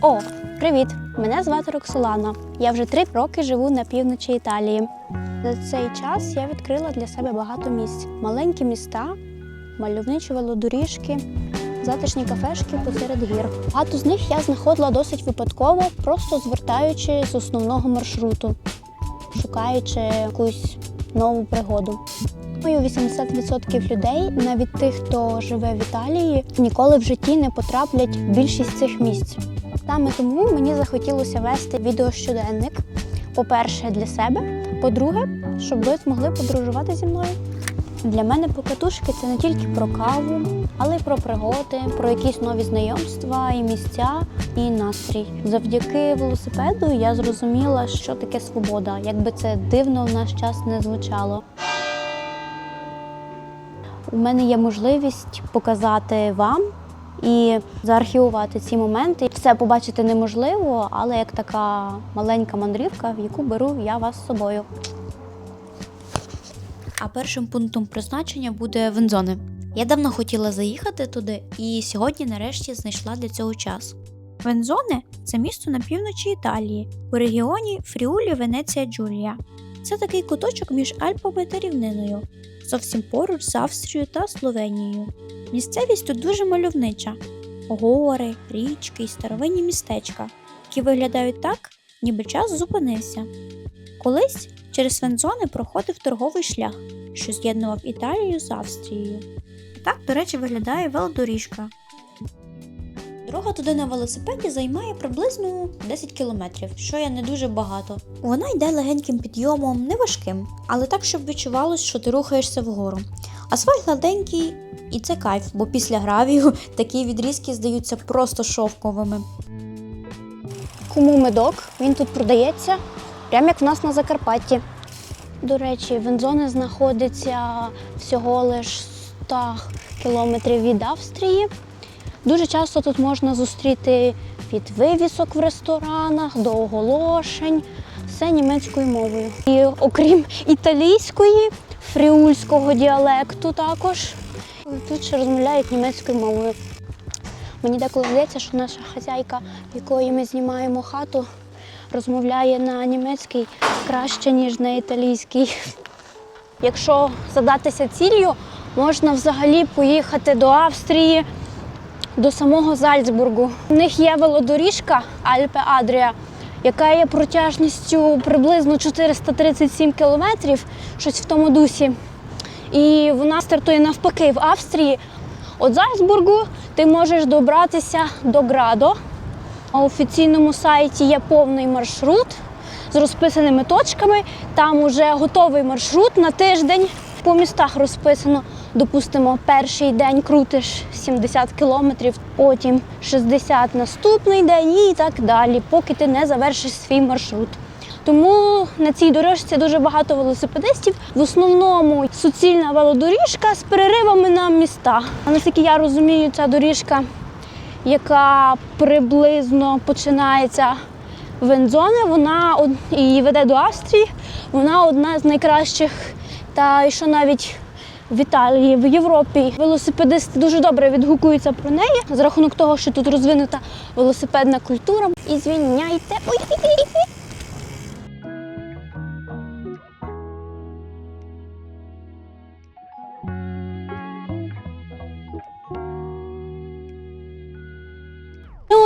О, привіт! Мене звати Роксолана. Я вже три роки живу на півночі Італії. За цей час я відкрила для себе багато місць: маленькі міста, мальовничі велодоріжки, затишні кафешки посеред гір. Багато з них я знаходила досить випадково, просто звертаючи з основного маршруту, шукаючи якусь нову пригоду. Думаю, 80% людей, навіть тих, хто живе в Італії, ніколи в житті не потраплять в більшість цих місць. Саме тому мені захотілося вести відеощоденник. По-перше, для себе, по-друге, щоб ви змогли подорожувати зі мною. Для мене покатушки це не тільки про каву, але й про пригоди, про якісь нові знайомства і місця, і настрій. Завдяки велосипеду я зрозуміла, що таке свобода, якби це дивно в наш час не звучало. У мене є можливість показати вам і заархівувати ці моменти. Все побачити неможливо, але як така маленька мандрівка, в яку беру я вас з собою. А першим пунктом призначення буде Вензоне. Я давно хотіла заїхати туди і сьогодні нарешті знайшла для цього час. Вензоне це місто на півночі Італії, у регіоні Фріулі Венеція Джулія. Це такий куточок між Альпами та рівниною, зовсім поруч з Австрією та Словенією. Місцевість тут дуже мальовнича: гори, річки і старовинні містечка, які виглядають так, ніби час зупинився. Колись через Вензоне проходив торговий шлях, що з'єднував Італію з Австрією. Так, до речі, виглядає велодоріжка. Дорога туди на велосипеді займає приблизно 10 кілометрів, що є не дуже багато. Вона йде легеньким підйомом, не важким, але так, щоб відчувалось, що ти рухаєшся вгору. Асфальт гладенький, і це кайф, бо після гравію такі відрізки здаються просто шовковими. Кому медок, він тут продається, прямо як в нас на Закарпатті. До речі, Вензоне знаходиться всього лиш 100 кілометрів від Австрії. Дуже часто тут можна зустріти від вивісок в ресторанах до оголошень, все німецькою мовою. І окрім італійської, фріульського діалекту також тут ще розмовляють німецькою мовою. Мені деколи здається, що наша хазяйка, якої ми знімаємо хату, розмовляє на німецькій краще, ніж на італійській. Якщо задатися ціллю, можна взагалі поїхати до Австрії, до самого Зальцбургу. У них є велодоріжка Альпе Адрія, яка є протяжністю приблизно 437 кілометрів, щось в тому дусі. І вона стартує навпаки в Австрії. От Зальцбургу ти можеш добратися до Градо. На офіційному сайті є повний маршрут з розписаними точками. Там вже готовий маршрут на тиждень. По містах розписано, допустимо, перший день крутиш 70 кілометрів, потім 60 наступний день і так далі, поки ти не завершиш свій маршрут. Тому на цій дорожці дуже багато велосипедистів. В основному суцільна велодоріжка з переривами на міста. А наскільки я розумію, ця доріжка, яка приблизно починається в Вензоне, вона і веде до Австрії. Вона одна з найкращих, та і що навіть в Італії, в Європі велосипедисти дуже добре відгукуються про неї з рахунок того, що тут розвинута велосипедна культура. І звільняйте.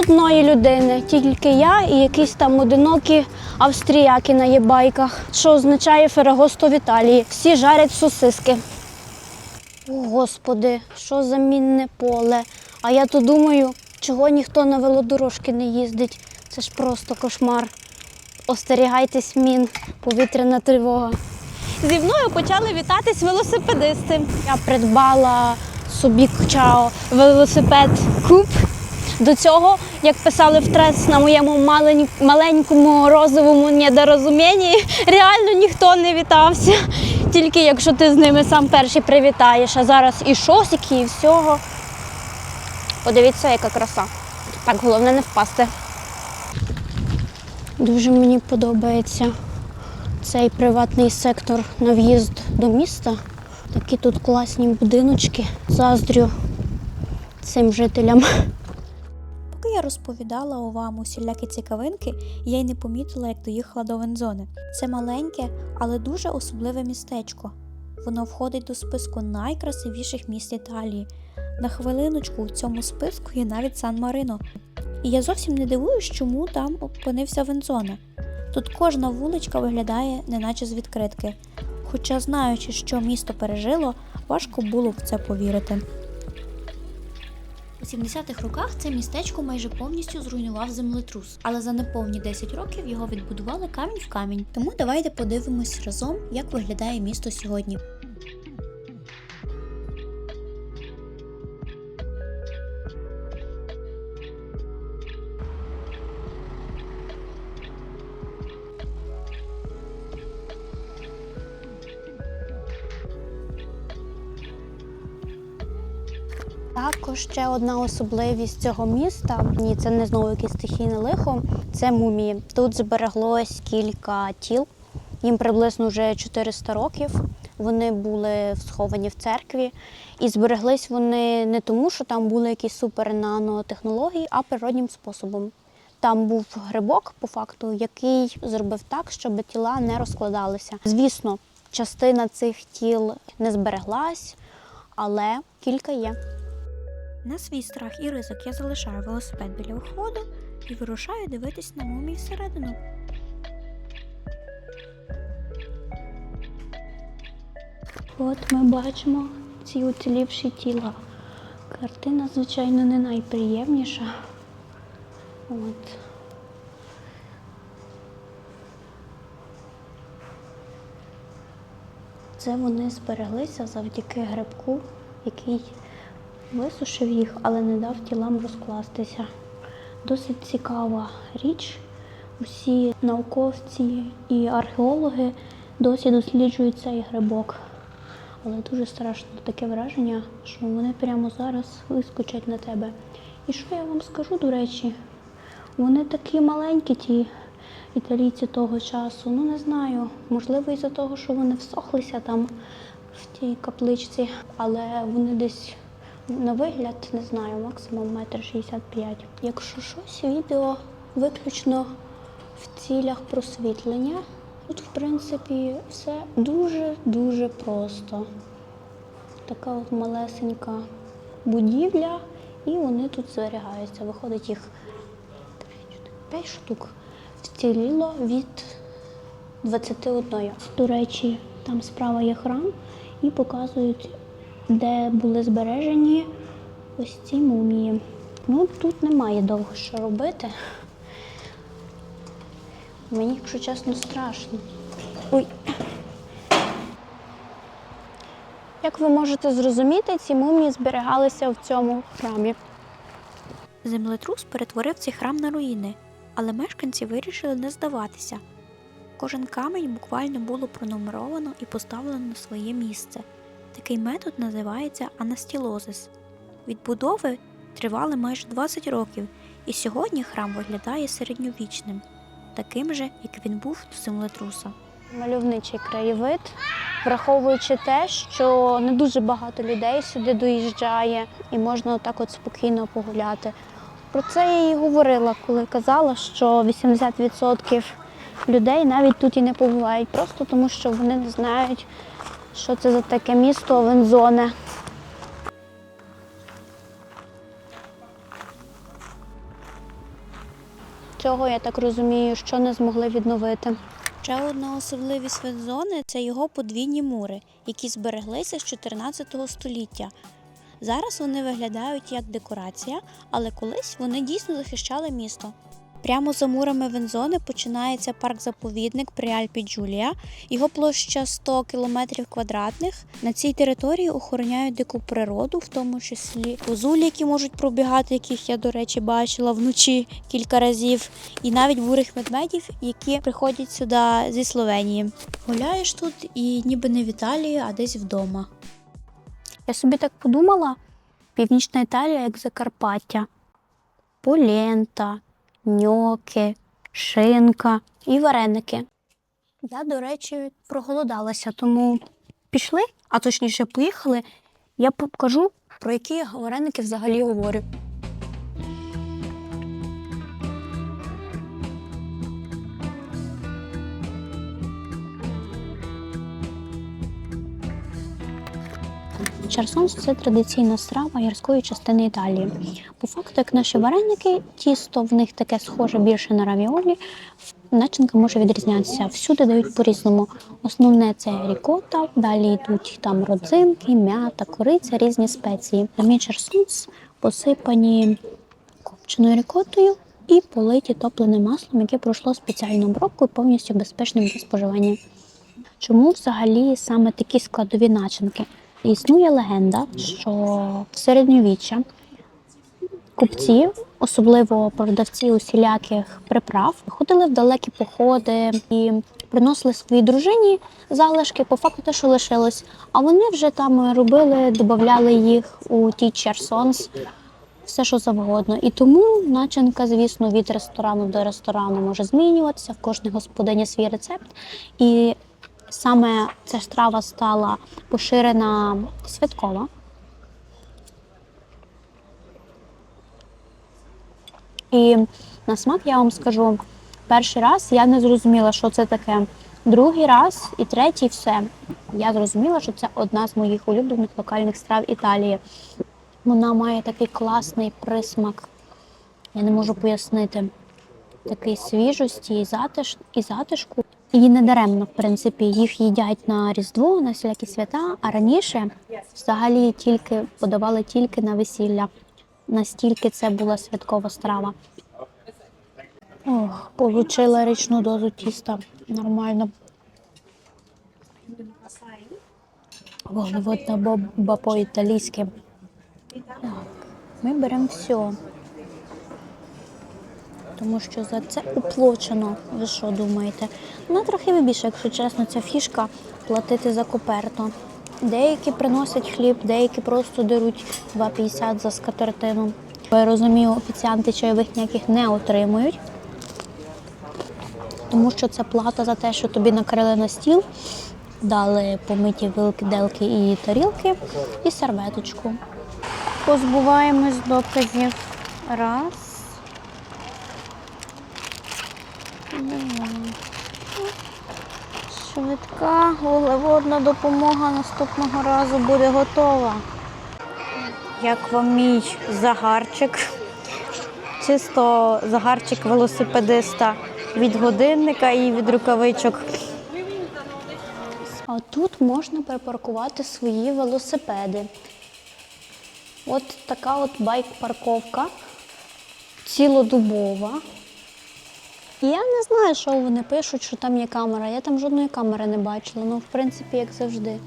Одної людини, тільки я і якісь там одинокі австріяки на єбайках, що означає Ферагосто в Італії. Всі жарять сосиски. Господи, що за мінне поле. А я то думаю, чого ніхто на велодорожки не їздить. Це ж просто кошмар. Остерігайтесь мін, повітряна тривога. Зі мною почали вітатись велосипедисти. Я придбала собі чао велосипед куб. До цього, як писали в трес на моєму маленькому розовому недорозумінні, реально ніхто не вітався. Тільки якщо ти з ними сам перший привітаєш, а зараз і шосики, і всього. Подивіться, яка краса. Так, головне не впасти. Дуже мені подобається цей приватний сектор на в'їзд до міста. Такі тут класні будиночки. Заздрю цим жителям. Поки я розповідала вам усілякі цікавинки, я й не помітила, як доїхала до Вензони. Це маленьке, але дуже особливе містечко. Воно входить до списку найкрасивіших міст Італії. На хвилиночку в цьому списку є навіть Сан-Марино. І я зовсім не дивуюсь, чому там опинився Вензона. Тут кожна вуличка виглядає неначе з відкритки. Хоча, знаючи, що місто пережило, важко було в це повірити. У 70-х роках це містечко майже повністю зруйнував землетрус, але за неповні 10 років його відбудували камінь в камінь. Тому давайте подивимось разом, як виглядає місто сьогодні. Ще одна особливість цього міста, ні, це не знову якесь стихійне лихо, це мумії. Тут збереглось кілька тіл, їм приблизно вже 400 років. Вони були сховані в церкві, і збереглись вони не тому, що там були якісь супер нанотехнології, а природнім способом. Там був грибок, по факту, який зробив так, щоб тіла не розкладалися. Звісно, частина цих тіл не збереглась, але кілька є. На свій страх і ризик я залишаю велосипед біля входу і вирушаю дивитись на мумії всередину. От ми бачимо ці уцілівші тіла. Картина, звичайно, не найприємніша. От. Це вони збереглися завдяки грибку, який висушив їх, але не дав тілам розкластися. Досить цікава річ. Усі науковці і археологи досі досліджують цей грибок. Але дуже страшно таке враження, що вони прямо зараз вискочать на тебе. І що я вам скажу, до речі, вони такі маленькі, ті італійці того часу. Ну не знаю, можливо, із-за того, що вони всохлися там в тій капличці, але вони десь на вигляд, не знаю, максимум метр шістдесят п'ять. Якщо щось, відео виключно в цілях просвітлення. Тут, в принципі, все дуже-дуже просто. Така от малесенька будівля, і вони тут зберігаються. Виходить їх 5 штук. Вціліло від 21. До речі, там справа є храм і показують, де були збережені ось ці мумії. Ну, тут немає довго що робити. Мені, якщо чесно, страшно. Ой. Як ви можете зрозуміти, ці мумії зберігалися в цьому храмі. Землетрус перетворив цей храм на руїни, але мешканці вирішили не здаватися. Кожен камінь буквально було пронумеровано і поставлено на своє місце. Такий метод називається анастілозис. Відбудови тривали майже 20 років, і сьогодні храм виглядає середньовічним, таким же, як він був до землетруса. Мальовничий краєвид, враховуючи те, що не дуже багато людей сюди доїжджає і можна отак от спокійно погуляти. Про це я і говорила, коли казала, що 80% людей навіть тут і не побувають, просто тому що вони не знають, що це за таке місто Вензоне. Цього, я так розумію, що не змогли відновити. Ще одна особливість Вензони – це його подвійні мури, які збереглися з 14 століття. Зараз вони виглядають як декорація, але колись вони дійсно захищали місто. Прямо за мурами Вензони починається парк-заповідник при Альпі Джулія. Його площа 100 км квадратних. На цій території охороняють дику природу, в тому числі козулі, які можуть пробігати, яких я, до речі, бачила вночі кілька разів, і навіть бурих ведмедів, які приходять сюди зі Словенії. Гуляєш тут і ніби не в Італії, а десь вдома. Я собі так подумала: Північна Італія як Закарпаття. Полента, ньоки, шинка і вареники. Я, до речі, проголодалася, тому пішли, а точніше поїхали. Я покажу, про які вареники взагалі говорю. Чарсонс це традиційна страва гірської частини Італії. По факту, як наші вареники, тісто в них таке схоже більше на равіолі. Начинка може відрізнятися. Всюди дають по-різному. Основне це рікота, далі йдуть там родзинки, м'ята, кориця, різні спеції. Самі чарсонс посипані копченою рікотою і политі топленим маслом, яке пройшло спеціальну обробку і повністю безпечним для споживання. Чому взагалі саме такі складові начинки? Існує легенда, що в середньовіччя купці, особливо продавці усіляких приправ, ходили в далекі походи і приносили своїй дружині залишки, по факту те, що лишилось. А вони вже там робили, додавали їх у ті чарсонс, все що завгодно. І тому начинка, звісно, від ресторану до ресторану може змінюватися. В кожній господині свій рецепт. І саме ця страва стала поширена святкова. І на смак я вам скажу, перший раз я не зрозуміла, що це таке. Другий раз і третій все. Я зрозуміла, що це одна з моїх улюблених локальних страв Італії. Вона має такий класний присмак. Я не можу пояснити. Такий свіжості і, затишку. І не даремно, в принципі, їх їдять на Різдво, на всілякі свята, а раніше взагалі тільки подавали тільки на весілля. Настільки це була святкова страва. Ох, получила річну дозу тіста. Нормально. Вуглеводна бомба по-італійськи. Ми беремо все. Тому що за це уплочено. Ви що думаєте? Ну, трохи більше, якщо чесно, ця фішка платити за коперту. Деякі приносять хліб, деякі просто деруть 2,50 за скатертину. Я розумію, офіціанти чайових ніяких не отримують, тому що це плата за те, що тобі накрили на стіл, дали помиті вилки, делки і тарілки, і серветочку. Позбуваємось доказів. Раз. Швидка вуглеводна допомога наступного разу буде готова. Як вам мій загарчик? Чисто загарчик велосипедиста від годинника і від рукавичок. А тут можна припаркувати свої велосипеди. От така от байк-парковка цілодобова. Я не знаю, що вони пишуть, що там є камера. Я там жодної камери не бачила. Ну, в принципі, як завжди.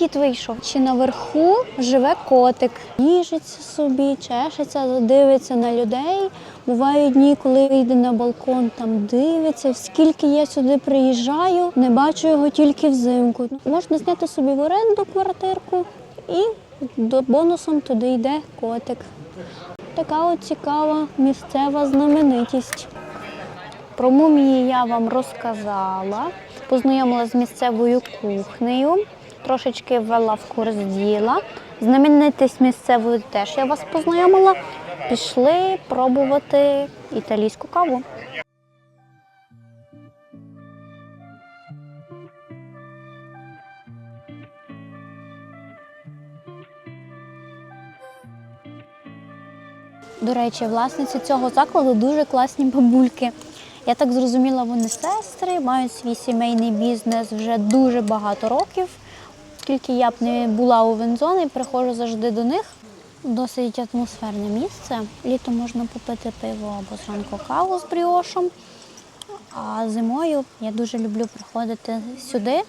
Кіт вийшов. Чи наверху живе котик. Їжиться собі, чешеться, дивиться на людей. Бувають дні, коли йде на балкон, там дивиться. Скільки я сюди приїжджаю, не бачу його тільки взимку. Можна зняти собі в оренду квартирку і бонусом туди йде котик. Така от цікава місцева знаменитість. Про мумії я вам розказала, познайомилася з місцевою кухнею, трошечки ввела в курс діла. Знаменитість місцевою теж я вас познайомила. Пішли пробувати італійську каву. До речі, власниці цього закладу дуже класні бабульки. Я так зрозуміла, вони сестри, мають свій сімейний бізнес вже дуже багато років. Скільки я б не була у Вензоні, приходжу завжди до них. Досить атмосферне місце. Літом можна попити пиво або зранку каву з бріошем. А зимою я дуже люблю приходити сюди,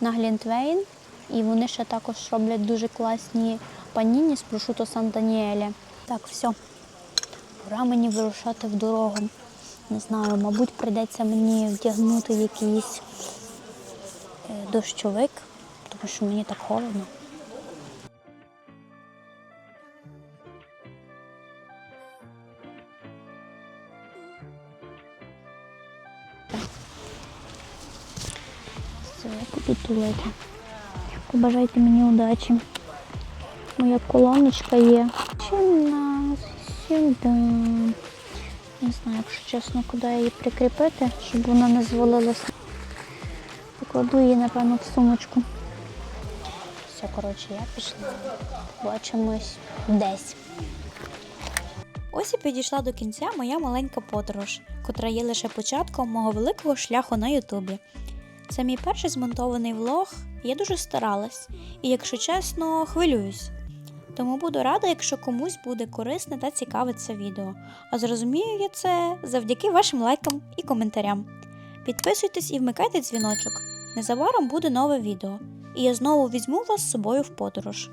на Глінтвейн. І вони ще також роблять дуже класні паніні з прошуто Сан-Даніелі. Так, все. Пора мені вирушати в дорогу. Не знаю, мабуть, прийдеться мені вдягнути якийсь е, дощовик, тому що мені так холодно. Все, я буду тулити. Побажайте мені удачі. Моя колоночка є. Чи нас сюди? Не знаю, якщо чесно, куди її прикріпити, щоб вона не звалилася. Покладу її, напевно, в сумочку. Все, коротше, я пішла. Побачимось десь. Ось і підійшла до кінця моя маленька подорож, котра є лише початком мого великого шляху на Ютубі. Це мій перший змонтований влог, я дуже старалась, і, якщо чесно, хвилююсь. Тому буду рада, якщо комусь буде корисне та цікаве це відео. А зрозумію я це завдяки вашим лайкам і коментарям. Підписуйтесь і вмикайте дзвіночок. Незабаром буде нове відео, і я знову візьму вас з собою в подорож.